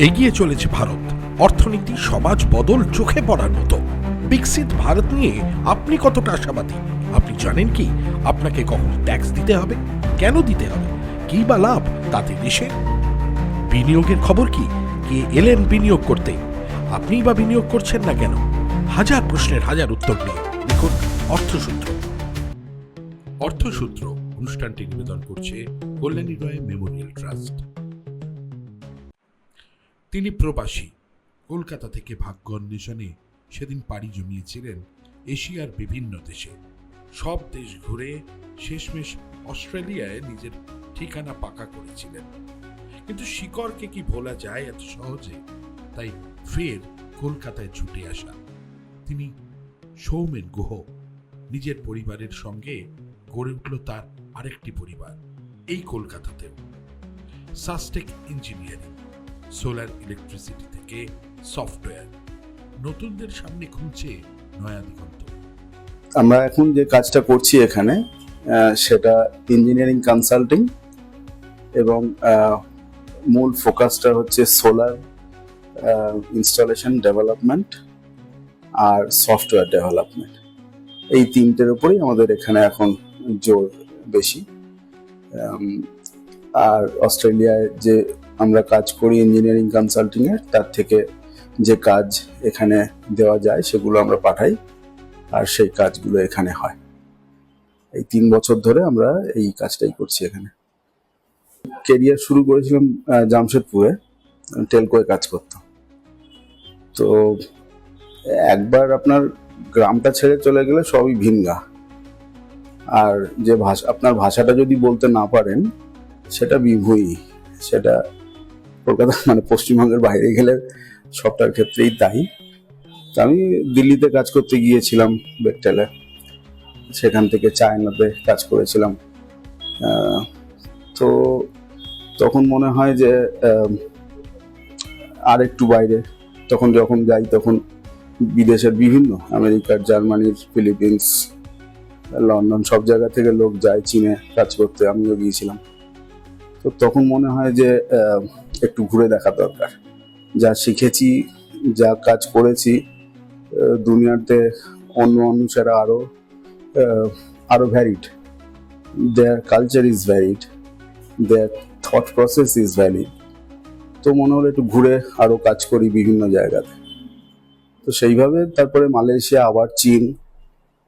এগিয়ে চলেছে ভারত। অর্থনীতি, সমাজ, বদল চোখে পড়ার মতো। বিকশিত ভারত নিয়ে আপনি কতটা আশাবাদী? আপনি জানেন কি, আপনাকে কখন ট্যাক্স দিতে হবে? কেন দিতে হবে? কি বা লাভ? তাতে দেশে বিনিয়োগের খবর কি? কে এলেন বিনিয়োগ করতে? আপনিই বা বিনিয়োগ করছেন না কেন? হাজার প্রশ্নের হাজার উত্তর নিয়ে দেখুন অর্থসূত্র। অর্থসূত্র অনুষ্ঠানটি নিবেদন করছে কল্যাণী রয় মেমোরিয়াল ট্রাস্ট। তিনি প্রবাসী। কলকাতা থেকে ভাগ্য অন্বেষণে সেদিন পাড়ি জমিয়েছিলেন এশিয়ার বিভিন্ন দেশে। সব দেশ ঘুরে শেষমেশ অস্ট্রেলিয়ায় নিজের ঠিকানা পাকা করেছিলেন। কিন্তু শিকড়কে কি ভোলা যায় এত সহজে? তাই ফের কলকাতায় ছুটে আসা। তিনি সৌমেন গুহ, নিজের পরিবারের সঙ্গে গড়ে উঠল তার আরেকটি পরিবার, এই কলকাতাতেও। Sustech engineering. সোলার ইলেকট্রিসিটি থেকে সফটওয়্যার। নতুনদের সামনে খুলছে নয়া দিগন্ত। আমরা এখন যে কাজটা করছি এখানে সেটা ইঞ্জিনিয়ারিং কনসাল্টিং এবং মূল ফোকাসটা হচ্ছে সোলার ইনস্টলেশন ডেভেলপমেন্ট আর সফটওয়্যার ডেভেলপমেন্ট এই তিনটের উপরেই আমাদের এখানে এখন জোর বেশি। আর অস্ট্রেলিয়ায় যে আমরা কাজ করি ইঞ্জিনিয়ারিং কনসাল্টিং এর তার থেকে যে কাজ এখানে দেওয়া যায় সেগুলো আমরা পাঠাই, আর সেই কাজগুলো এখানে হয়। এই তিন বছর ধরে আমরা এই কাজটাই করছি এখানে। কেরিয়ার শুরু করেছিলাম জামশেদপুরে টেলকোয় কাজ করতাম। তো একবার আপনার গ্রামটা ছেড়ে চলে গেলে সবই ভিনগা। আর যে ভাষা, আপনার ভাষাটা যদি বলতে না পারেন, সেটা বিভুই, সেটা কলকাতা মানে পশ্চিমবঙ্গের বাইরে গেলে সবটার ক্ষেত্রেই তাই তো আমি দিল্লিতে কাজ করতে গিয়েছিলাম বেকটেলে। সেখান থেকে চায়নাতে কাজ করেছিলাম। তো তখন মনে হয় যে আর একটু বাইরে। তখন যখন যাই তখন বিদেশের বিভিন্ন আমেরিকার জার্মানির ফিলিপিন্স, লন্ডন সব জায়গা থেকে লোক যায়, চীনে কাজ করতে। আমিও গিয়েছিলাম। তো তখন মনে হয় যে একটু ঘুরে দেখা দরকার। যা শিখেছি যা কাজ করেছি দুনিয়াতে অন্য মানুষেরা আরও আহ, আরও varied their culture is varied their thought process is valid তো মনে হলো একটু ঘুরে আরও কাজ করি বিভিন্ন জায়গাতে। তো সেইভাবে তারপরে মালয়েশিয়া আবার চীন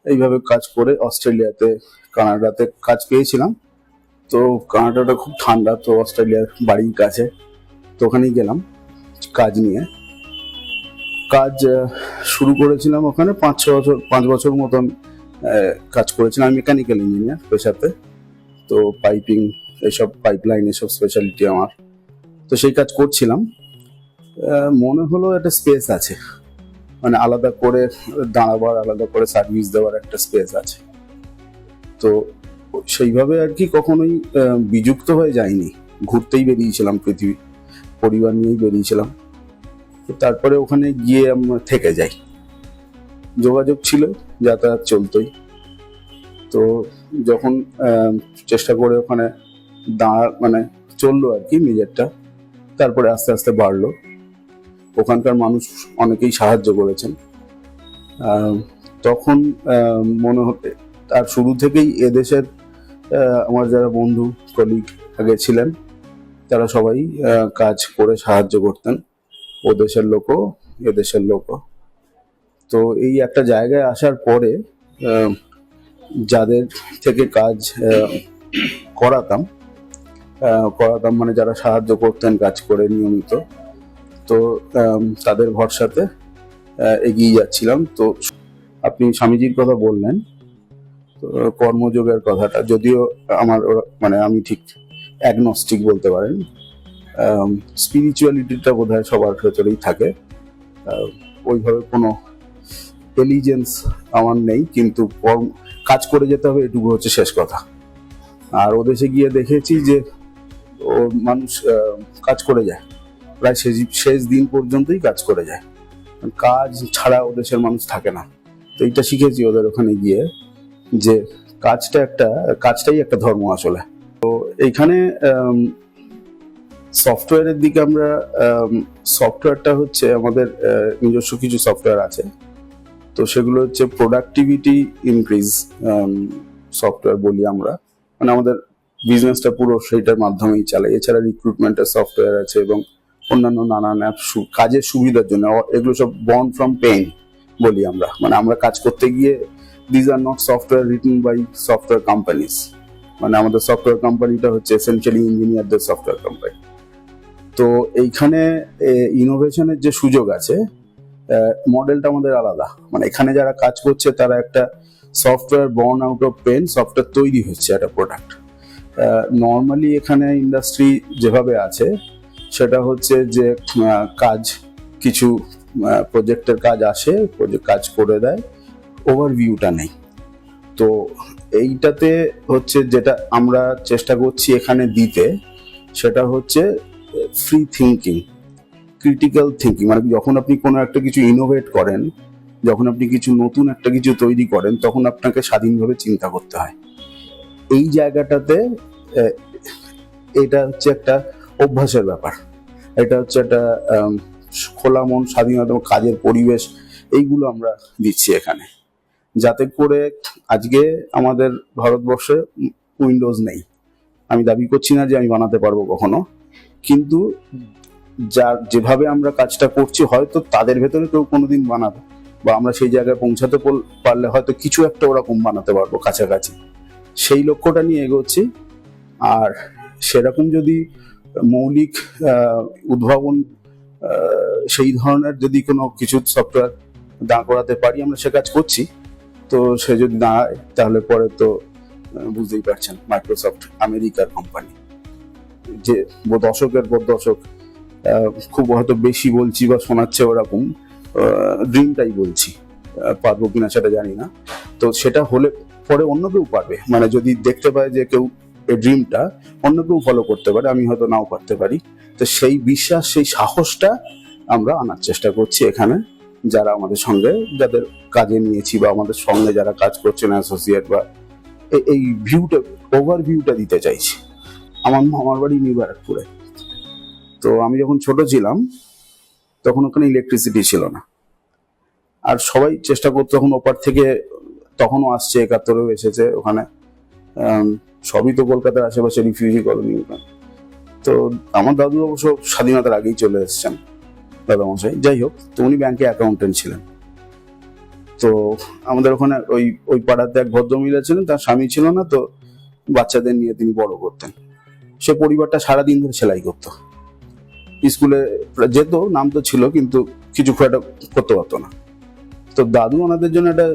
এইভাবে কাজ করে অস্ট্রেলিয়াতে কানাডাতে কাজ পেয়েছিলাম। তো কানাডাটা খুব ঠান্ডা তো অস্ট্রেলিয়ার বাড়ির কাছে। তো ওখানেই গেলাম কাজ নিয়ে। কাজ শুরু করেছিলাম ওখানে পাঁচ, ছ বছর, পাঁচ বছর মতন কাজ করেছিলাম। আমি মেকানিক্যাল ইঞ্জিনিয়ার পেশাতে। তো পাইপিং এসব পাইপলাইন এসব স্পেশালিটি আমার। তো সেই কাজ করছিলাম। মনে হলো একটা স্পেস আছে। মানে আলাদা করে দাঁড়াবার, আলাদা করে সার্ভিস দেওয়ার একটা স্পেস আছে। তো সেইভাবে আর কি কখনোই বিযুক্ত হয়ে যায়নি ঘুরতেই বেরিয়েছিলাম পৃথিবী পরিবার নিয়েই বেরিয়েছিলাম। তো তারপরে ওখানে গিয়ে আমরা থেকে যাই। যোগাযোগ ছিল, যাতায়াত চলতোই। তো যখন চেষ্টা করে ওখানে দাঁড়া মানে চলল আর কি নিজেরটা, তারপরে আস্তে আস্তে বাড়লো। ওখানকার মানুষ অনেকেই সাহায্য করেছেন। তখন মনে হতে, তার শুরু থেকেই এদেশের আমার যারা বন্ধু কলিগ আগে ছিলেন তারা সবাই কাজ করে সাহায্য করতেন। ও দেশের লোকও এদেশের লোকও। তো এই একটা জায়গায় আসার পরে যাদের থেকে কাজ করাতাম করাতাম মানে যারা সাহায্য করতেন, কাজ করে নিয়মিত, তো তাদের ভরসাতে এগিয়ে যাচ্ছিলাম। তো আপনি স্বামীজির কথা বললেন, তো কর্মযোগের কথাটা, যদিও আমার মানে আমি ঠিক অ্যাগনস্টিক বলতে পারেন স্পিরিচুয়ালিটিটা বোধ হয় সবার ভেতরেই থাকে। ওইভাবে কোনো ইন্টেলিজেন্স আমার নেই, কিন্তু কাজ করে যেতে হবে, এটুকু হচ্ছে শেষ কথা। আর ওদেশে গিয়ে দেখেছি যে, ও মানুষ কাজ করে যায়। প্রায় শেষ শেষ দিন পর্যন্তই কাজ করে যায়। কাজ ছাড়া ওদেশের মানুষ থাকে না। তো এইটা শিখেছি ওদের ওখানে গিয়ে যে কাজটা একটা, কাজটাই একটা ধর্ম আসলে। তো এইখানে সফটওয়্যারের দিকে আমরা সফটওয়্যারটা হচ্ছে আমাদের নিজস্ব কিছু সফটওয়্যার আছে। তো সেগুলো হচ্ছে প্রোডাক্টিভিটি ইনক্রিজ সফটওয়্যার বলি আমরা। মানে আমাদের বিজনেসটা পুরো সেইটার মাধ্যমেই চালাই। এছাড়া রিক্রুটমেন্টের সফটওয়্যার আছে এবং অন্যান্য নানান অ্যাপ কাজের সুবিধার জন্য। এগুলো সব বর্ন ফ্রম পেইন বলি আমরা। মানে আমরা কাজ করতে গিয়ে these are not software written by software companies মানে আমাদের সফটওয়্যার কোম্পানিটা হচ্ছে এসেন্সিয়ালি ইঞ্জিনিয়ারদের সফটওয়্যার কোম্পানি তো এইখানে ইনোভেশনের যে সুযোগ আছে মডেলটা আমাদের আলাদা। মানে এখানে যারা কাজ করছে, তারা একটা software born out of pen software তৈরি হচ্ছে একটা প্রোডাক্ট নর্মালি এখানে ইন্ডাস্ট্রি যেভাবে আছে, সেটা হচ্ছে যে কাজ, কিছু প্রজেক্টের কাজ আসে প্রজেক্ট কাজ করে দেয় ওভারভিউটা নেই। তো এইটাতে হচ্ছে যেটা আমরা চেষ্টা করছি এখানে দিতে, সেটা হচ্ছে ফ্রি থিঙ্কিং ক্রিটিক্যাল থিঙ্কিং মানে যখন আপনি কোনো একটা কিছু ইনোভেট করেন, যখন আপনি কিছু নতুন একটা কিছু তৈরি করেন, তখন আপনাকে স্বাধীনভাবে চিন্তা করতে হয়। এই জায়গাটাতে এটা হচ্ছে একটা অভ্যাসের ব্যাপার। এটা হচ্ছে একটা খোলা মন, স্বাধীনতা কাজের পরিবেশ, এইগুলো আমরা দিচ্ছি এখানে। যাতে করে আজকে আমাদের ভারতবর্ষে উইন্ডোজ নেই। আমি দাবি করছি না যে আমি বানাতে পারব কখনো। কিন্তু যার যেভাবে আমরা কাজটা করছি, হয়তো তাদের ভেতরে কেউ কোনোদিন বানাবে বা আমরা সেই জায়গায় পৌঁছাতে পারলে হয়তো কিছু একটা ওরকম বানাতে পারব কাছাকাছি। সেই লক্ষ্যটা নিয়ে এগোচ্ছি। আর সেরকম যদি মৌলিক উদ্ভাবন সেই ধরনের যদি কোনো কিছু সফটওয়্যার দাঁড় করাতে পারি, আমরা সে কাজ করছি। তো সে যদি দাঁড়ায় তাহলে পরে তো বুঝতেই পারছেন মাইক্রোসফট আমেরিকার কোম্পানি যে দশকের পর দশক খুব হয়তো বেশি বলছি বা শোনাচ্ছে ওরকম ড্রিমটাই বলছি পারব কিনা সেটা জানি না। তো সেটা হলে পরে অন্য কেউ পারবে। মানে যদি দেখতে পায় যে কেউ এই ড্রিমটা অন্য কেউ ফলো করতে পারে, আমি হয়তো নাও পারতে পারি। তো সেই বিশ্বাস, সেই সাহসটা আমরা আনার চেষ্টা করছি এখানে। যারা আমাদের সঙ্গে, যাদের কাজে নিয়েছি বা আমাদের সঙ্গে যারা কাজ করছেন অ্যাসোসিয়েট বা এই ভিউটা ওভার ভিউটা দিতে চাইছি। আমার মামার বাড়ি নিউ ব্যারাকপুরে তো আমি যখন ছোট ছিলাম, তখন ওখানে ইলেকট্রিসিটি ছিল না। আর সবাই চেষ্টা করতো তখন ওপার থেকে, তখনও আসছে, একাত্তরেও এসেছে ওখানে। সবই তো কলকাতার আশেপাশে রিফিউজি কলোনি তো আমার দাদু অবশ্য স্বাধীনতার আগেই চলে এসেছেন। দাদামশাই যাই হোক, তো উনি ব্যাংকে অ্যাকাউন্টেন্ট ছিলেন। তো আমাদের ওখানে ওই ওই পাড়াতে এক ভদ্রমহিলা ছিলেন, তার স্বামী ছিল না, তো বাচ্চাদের নিয়ে তিনি বড় করতেন। সে পরিবারটা সারাদিন ধরে সেলাই করতো। স্কুলে যেত, নাম তো ছিল, কিন্তু কিছু খুব একটা করতে পারতো না। তো দাদু ওনাদের জন্য একটা,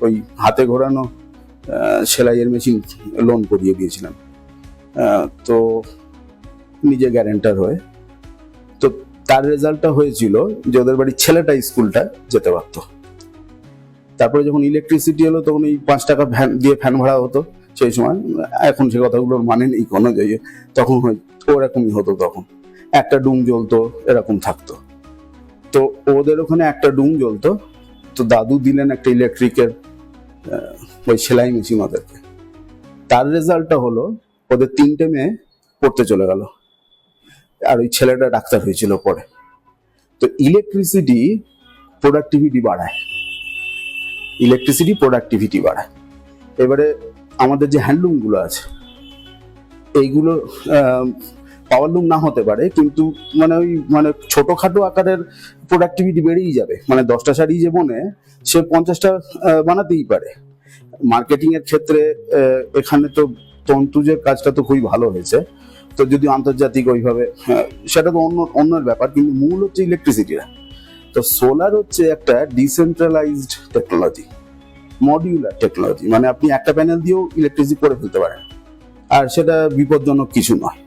ওই- হাতে ঘোরানো সেলাইয়ের মেশিন লোন করিয়ে দিয়েছিলাম তো নিজে গ্যারেন্টার হয়ে তার রেজাল্টটা হয়েছিল যে ওদের বাড়ির ছেলেটা স্কুলটা যেতে পারতো। তারপরে যখন ইলেকট্রিসিটি এলো, তখন এই পাঁচ টাকা ভ্যান দিয়ে ফ্যান ভাড়া হতো সেই সময়। এখন সে কথাগুলোর মানে নেই কোনো যে তখন ওরকমই হতো তখন। একটা ডুম জ্বলতো, এরকম থাকতো। তো ওদের ওখানে একটা ডুম জ্বলতো, তো দাদু দিলেন একটা ইলেকট্রিকের ওই সেলাই মেশিন ওদেরকে। তার রেজাল্টটা হলো, ওদের তিনটে মেয়ে পড়তে চলে গেল। আর ওই ছেলেটা ডাক্তার হয়েছিল পরে। তো ইলেকট্রিসিটি প্রোডাক্টিভিটি বাড়ায়। ইলেকট্রিসিটি প্রোডাক্টিভিটি বাড়ায়। এবারে আমাদের যে হ্যান্ডলুমগুলো আছে, এইগুলো পাওয়ার লুম না হতে পারে, কিন্তু মানে ওই মানে ছোটখাটো আকারের প্রোডাক্টিভিটি বেড়েই যাবে। মানে দশটা শাড়ি যে বনে, সে পঞ্চাশটা বানাতেই পারে। মার্কেটিংয়ের ক্ষেত্রে এখানে তো তন্তুজের কাজটা তো খুবই ভালো হয়েছে। তো যদি আন্তর্জাতিক ওইভাবে হ্যাঁ, সেটা তো অন্য অন্যের ব্যাপার কিন্তু মূল হচ্ছে ইলেকট্রিসিটিরা তো সোলার হচ্ছে একটা ডিসেন্ট্রালাইজড টেকনোলজি মডিউলার টেকনোলজি মানে আপনি একটা প্যানেল দিয়েও ইলেকট্রিসিটি করে ফেলতে পারেন আর সেটা বিপজ্জনক কিছু নয়।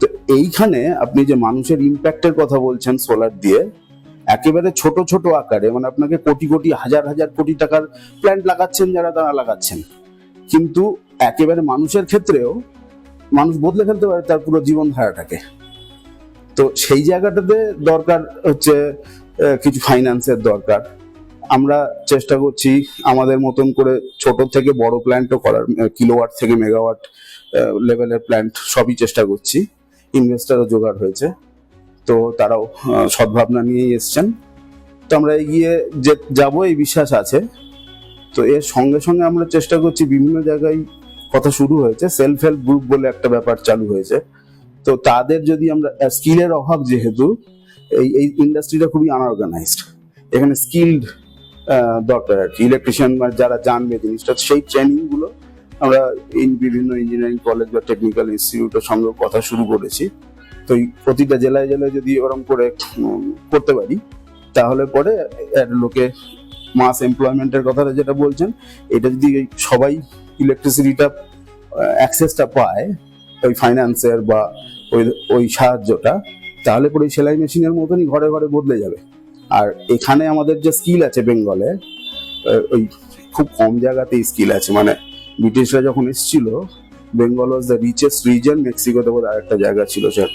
তো এইখানে আপনি যে মানুষের ইম্প্যাক্টের কথা বলছেন সোলার দিয়ে একেবারে ছোট ছোট আকারে মানে আপনাকে কোটি কোটি হাজার হাজার কোটি টাকার প্ল্যান্ট লাগাচ্ছেন যারা তারা লাগাচ্ছেন। কিন্তু একেবারে মানুষের ক্ষেত্রেও মানুষ বদলে ফেলতে পারে, তার পুরো জীবনধারাটাকে তো সেই জায়গাটাতে দরকার হচ্ছে কিছু ফাইন্যান্সের দরকার। আমরা চেষ্টা করছি আমাদের মতন করে ছোট থেকে বড় প্ল্যান্টও করার কিলোওয়াট থেকে মেগাওয়াট লেভেলের প্ল্যান্ট সবই চেষ্টা করছি। ইনভেস্টারও জোগাড় হয়েছে। তো তারাও সদ্ভাবনা নিয়েই এসছেন। তো আমরা এগিয়ে যে, যাব, এই বিশ্বাস আছে। তো এর সঙ্গে সঙ্গে আমরা চেষ্টা করছি বিভিন্ন জায়গায় কথা শুরু হয়েছে সেলফ হেল্প গ্রুপ বলে একটা ব্যাপার চালু হয়েছে। তো তাদের যদি আমরা স্কিলের অভাব যেহেতু, এই এই ইন্ডাস্ট্রিটা খুবই আনঅর্গানাইজড এখানে স্কিল্ড দরকার আর কি। ইলেকট্রিশিয়ান যারা জানবে জিনিসটা, সেই ট্রেনিংগুলো আমরা বিভিন্ন ইঞ্জিনিয়ারিং কলেজ বা টেকনিক্যাল ইনস্টিটিউটের সঙ্গে কথা শুরু করেছি। তো প্রতিটা জেলায় জেলায় যদি ওরকম করে করতে পারি, তাহলে পরে লোকে মাস এমপ্লয়মেন্টের কথাটা যেটা বলছেন, এটা যদি সবাই ইলেকট্রিসিটিটা অ্যাক্সেসটা পায় ওই ফাইন্যান্সের বা ওই ওই সাহায্যটা, তাহলে পরে ওই সেলাই মেশিনের মতনই ঘরে ঘরে বদলে যাবে। আর এখানে আমাদের যে স্কিল আছে বেঙ্গলে ওই খুব কম জায়গাতেই স্কিল আছে। মানে ব্রিটিশরা যখন এসেছিল Bengal was the richest region মেক্সিকোতে বোধ আরেকটা জায়গা ছিল স্যার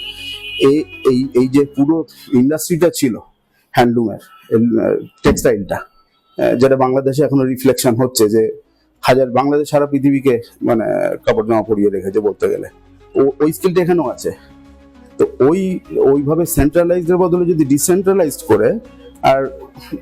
এই এই এই যে পুরো ইন্ডাস্ট্রিটা ছিল হ্যান্ডলুমের টেক্সটাইলটা যেটা বাংলাদেশে এখনও রিফ্লেকশন হচ্ছে যে হাজার বাংলাদেশ সারা পৃথিবীকে মানে কাপড় জামা পরিয়ে রেখেছে বলতে গেলে। ও, ওই স্কিলটা এখানেও আছে। তো ওই, ওইভাবে সেন্ট্রালাইজড বদলে যদি ডিসেন্ট্রালাইজড করে, আর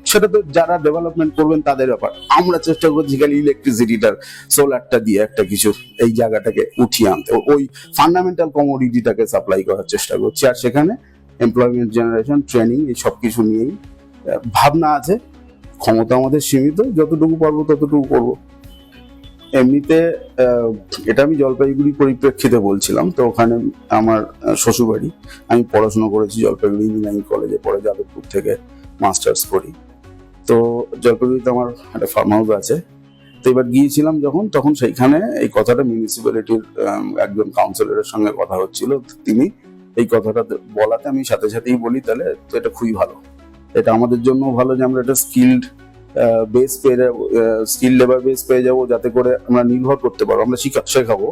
সেটা তো যারা ডেভেলপমেন্ট করবেন তাদের ব্যাপার। আমরা চেষ্টা করছি খালি ইলেকট্রিসিটিটার সোলারটা দিয়ে একটা কিছু এই জায়গাটাকে উঠিয়ে আনতে। ওই ফান্ডামেন্টাল কমোডিটিটাকে সাপ্লাই করার চেষ্টা করছি। আর সেখানে এমপ্লয়মেন্ট জেনারেশন ট্রেনিং এই সব কিছু নিয়েই ভাবনা আছে। ক্ষমতা আমাদের সীমিত। যতটুকু পারব ততটুকু করব। এমনিতে এটা আমি জলপাইগুড়ি পরিপ্রেক্ষিতে বলছিলাম, তো ওখানে আমার শ্বশুরবাড়ি। আমি পড়াশোনা করেছি জলপাইগুড়ি ইঞ্জিনিয়ারিং কলেজে, পরে যাদবপুর থেকে মাস্টার্স করি। তো জলপাইগুড়িতে আমার একটা ফার্ম হাউস আছে। তো এবার গিয়েছিলাম যখন, তখন সেইখানে এই কথাটা মিউনিসিপ্যালিটির একজন কাউন্সিলরের সঙ্গে কথা হচ্ছিল, তিনি এই কথাটা বলাতে আমি সাথে সাথেই বলি, তাহলে তো এটা খুবই ভালো। এটা আমাদের জন্য ভালো যে আমরা একটা স্কিল্ড বেস পেয়ে যাব স্কিল লেবার বেস পেয়ে যাব, যাতে করে আমরা নির্ভর করতে পারব, আমরা শিখা শেখাবো।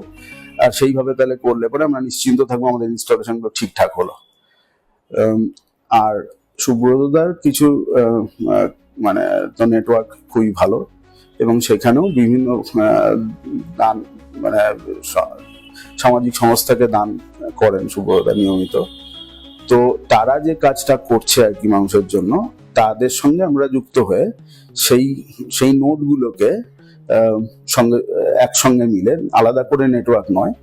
আর সেইভাবে তাহলে করলে পরে আমরা নিশ্চিন্ত থাকব আমাদের ইনস্টলেশনগুলো ঠিকঠাক হলো। আর সুব্রতদার কিছু মানে তো নেটওয়ার্ক খুবই ভালো এবং সেখানেও বিভিন্ন দান মানে সামাজিক সংস্থাকে দান করেন সুব্রতদা নিয়মিত। তো তারা যে কাজটা করছে আর কি মানুষের জন্য তাদের সঙ্গে আমরা যুক্ত হয়ে সেই সেই নোটগুলোকে সঙ্গে, একসঙ্গে মিলে আলাদা করে নেটওয়ার্ক নয়,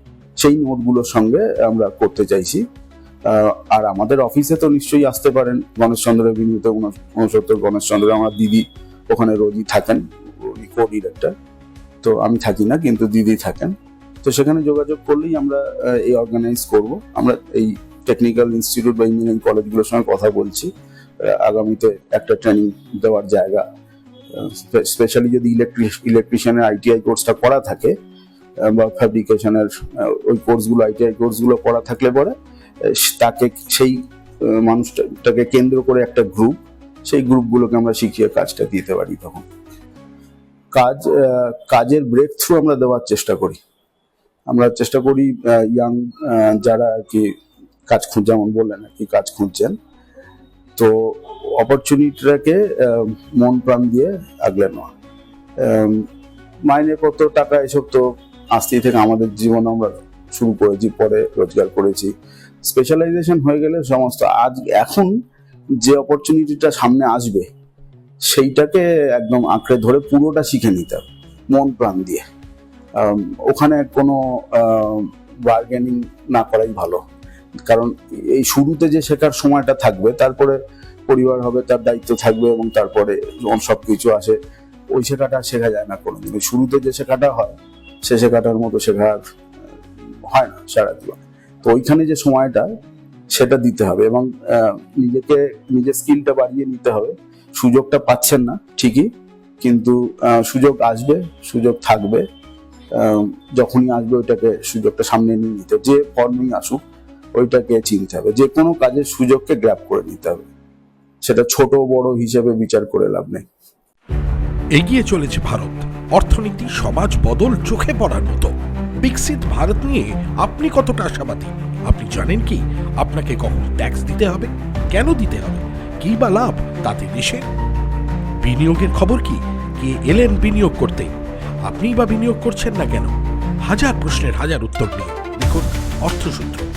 সেই নোটগুলোর সঙ্গে আমরা করতে চাইছি। আর আমাদের অফিসে তো নিশ্চয়ই আসতে পারেন গণেশচন্দ্র বিনীত উনসত্তর গণেশচন্দ্র, আমার দিদি ওখানে রোজই থাকেন কো ডিরেক্টর তো আমি থাকি না, কিন্তু দিদি থাকেন। তো সেখানে যোগাযোগ করলেই আমরা এই অর্গানাইজ করব। আমরা এই টেকনিক্যাল ইনস্টিটিউট বা ইঞ্জিনিয়ারিং কলেজগুলোর সঙ্গে কথা বলছি। আগামীতে একটা ট্রেনিং দেওয়ার জায়গা। স্পেশালি যদি ইলেকট্রিশিয়ানের আইটিআই কোর্সটা করা থাকে বা ফ্যাব্রিকেশনের ওই কোর্সগুলো আইটিআই কোর্সগুলো করা থাকলে পরে তাকে সেই মানুষটাকে কেন্দ্র করে একটা গ্রুপ সেই গ্রুপগুলোকে আমরা শিখিয়ে কাজটা দিতে পারি তখন। কাজ কাজের ব্রেক থ্রু আমরা দেওয়ার চেষ্টা করি। আমরা চেষ্টা করি ইয়াং যারা আর কি কাজ খুঁজ যেমন বললেন আর কি, কাজ খুঁজছেন তো অপরচুনিটিটাকে মন প্রাণ দিয়ে আগলে নেওয়া। মাইনে কত, টাকা এসব তো আসতেই থেকে আমাদের জীবন আমরা শুরু করেছি, পরে রোজগার করেছি। স্পেশালাইজেশন হয়ে গেলে সমস্ত আজ, এখন যে অপরচুনিটিটা সামনে আসবে, সেইটাকে একদম আঁকড়ে ধরে পুরোটা শিখে নিতে হবে, মন প্রাণ দিয়ে। ওখানে কোনো বার্গেনিং না করাই ভালো। কারণ এই শুরুতে যে শেখার সময়টা থাকবে, তারপরে পরিবার হবে, তার দায়িত্ব থাকবে এবং তারপরে সব কিছু আসে, ওই শেখাটা শেখা যায় না কোনোদিন। শুরুতে যে শেখাটা হয়, সে শেখাটার মতো শেখার হয় না সারা জীবন তো ওইখানে যে সময়টা, সেটা দিতে হবে এবং নিজেকে, নিজের স্কিলটা বাড়িয়ে নিতে হবে। সুযোগটা পাচ্ছেন না, ঠিকই, কিন্তু সুযোগ আসবে, সুযোগ থাকবে যখনই আসবে ওইটাকে সুযোগটা সামনে নিয়ে নিতে। যে ফর্মেই আসুক। ওইটাকে চিনতে হবে। যে কোনো কাজের সুযোগকে গ্র্যাপ করে নিতে হবে। সেটা ছোট বড় হিসেবে বিচার করে লাভ নেই। এগিয়ে চলেছে ভারত। অর্থনীতি, সমাজ বদল চোখে পড়ার মতো। বিকশিত ভারত নিয়ে আপনি কতটা আশাবাদী? আপনি জানেন কি? আপনাকে কখন ট্যাক্স দিতে হবে? কেন দিতে হবে? কি বা লাভ? তাতে দেশে? বিনিয়োগের খবর কি? কে এলেন বিনিয়োগ করতে? আপনি বা বিনিয়োগ করছেন না কেন? হাজার প্রশ্নের হাজার উত্তর নিয়ে। দেখুন অর্থসূত্র।